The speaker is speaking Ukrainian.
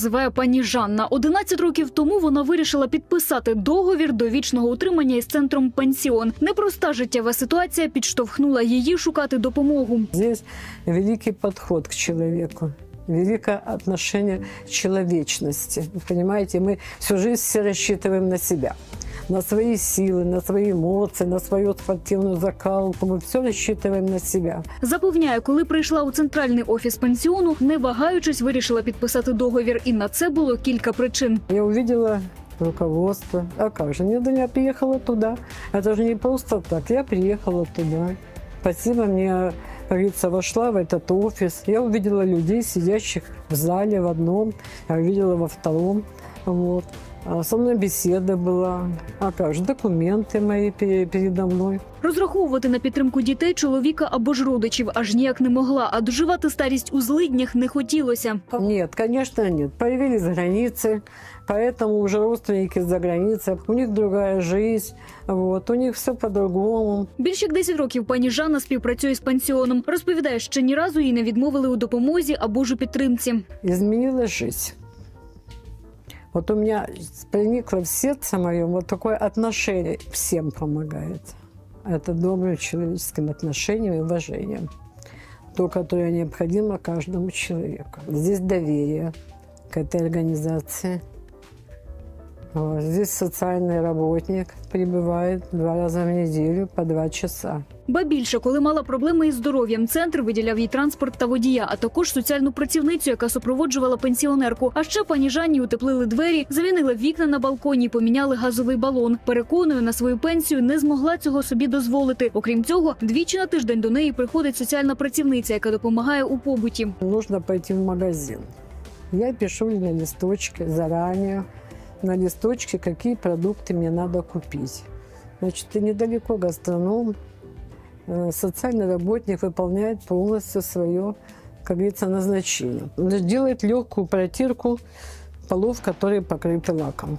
Зве пані Жанна. 11 років тому вона вирішила підписати договір довічного утримання із центром пенсіон. Непроста життєва ситуація підштовхнула її шукати допомогу. Здесь великий подход к человеку, великое отношение к человечности. Вы понимаете, мы всю жизнь все рассчитываем на себя, на свои силы, на свои эмоции, на свою спортивную закалку. Мы все рассчитываем на себя. Запевняє, коли прийшла у центральний офіс пенсіону, не вагаючись, вирішила підписати договір. І на це було кілька причин. Я увидела руководство. А как же? Нет, да я приехала туда. Это же не просто так. Я приехала туда. Спасибо мне, как говорится, вошла в этот офис. Я увидела людей, сидящих в зале в одном, я увидела во втором. Вот. А Со мной беседа была. А как же? Документы мои пере- передо мной. Розраховувати на підтримку дітей, чоловіка або ж родичів аж ніяк не могла, а доживати старість у злиднях не хотілося. Нет, конечно, нет. Появились границы, поэтому уже родственники за границей. У них другая жизнь, вот, у них все по-другому. Більше як 10 років пані Жанна співпрацює з пенсіоном. Розповідає, що ні разу їй не відмовили у допомозі або ж у підтримці. изменилась жизнь. Вот у меня проникло в сердце моем вот такое отношение. Всем помогает. Это добрым человеческим отношением и уважением. То, которое необходимо каждому человеку. Здесь доверие к этой организации. Вот. Здесь социальный работник прибывает два раза в неделю по два часа. Ба більше, коли мала проблеми із здоров'ям, центр виділяв їй транспорт та водія, а також соціальну працівницю, яка супроводжувала пенсіонерку. А ще пані Жанні утеплили двері, замінили вікна на балконі, і поміняли газовий балон. Переконує, на свою пенсію не змогла цього собі дозволити. Окрім цього, двічі на тиждень до неї приходить соціальна працівниця, яка допомагає у побуті. нужно пойти в магазин. Я пишу на листочке заранее, на листочке, какие продукты мне надо купить. Значит, и недалеко гастроном, э, социальный работник выполняет полностью свое, как говорится, назначение. Делает легкую протирку полов, которые покрыты лаком.